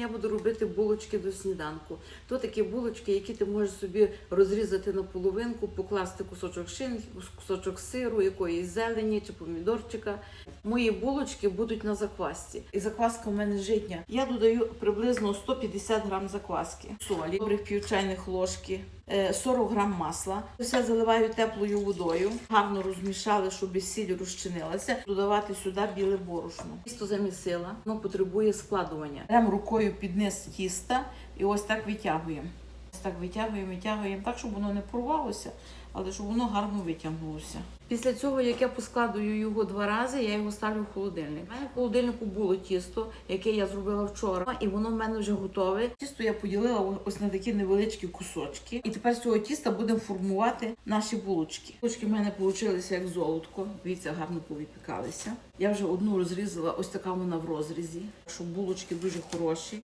я буду робити булочки до сніданку. То такі булочки, які ти можеш собі розрізати на половинку, покласти кусочок шинки, кусочок сиру, якоїсь зелені чи помідорчика. Мої булочки будуть на заквасці. І закваска в мене житня. Я додаю приблизно 150 грам закваски, солі, добрих пів чайних ложки. е, 40 грам масла. Все заливаю теплою водою. Гарно розмішали, щоб сіль розчинилася. Додавати сюди біле борошно. Тісто замісила, воно потребує складування. Беремо рукою під низ тіста і ось так витягуємо. Ось так витягуємо, витягуємо так, щоб воно не порвалося, але щоб воно гарно витягнулося. Після цього, як я поскладую його два рази, я його ставлю в холодильник. У мене в холодильнику було тісто, яке я зробила вчора, і воно в мене вже готове. Тісто я поділила ось на такі невеличкі кусочки. І тепер з цього тіста будемо формувати наші булочки. Булочки в мене вийшли як золотко. Дивіться, гарно повипікалися. Я вже одну розрізала, ось така вона в розрізі, щоб булочки дуже хороші.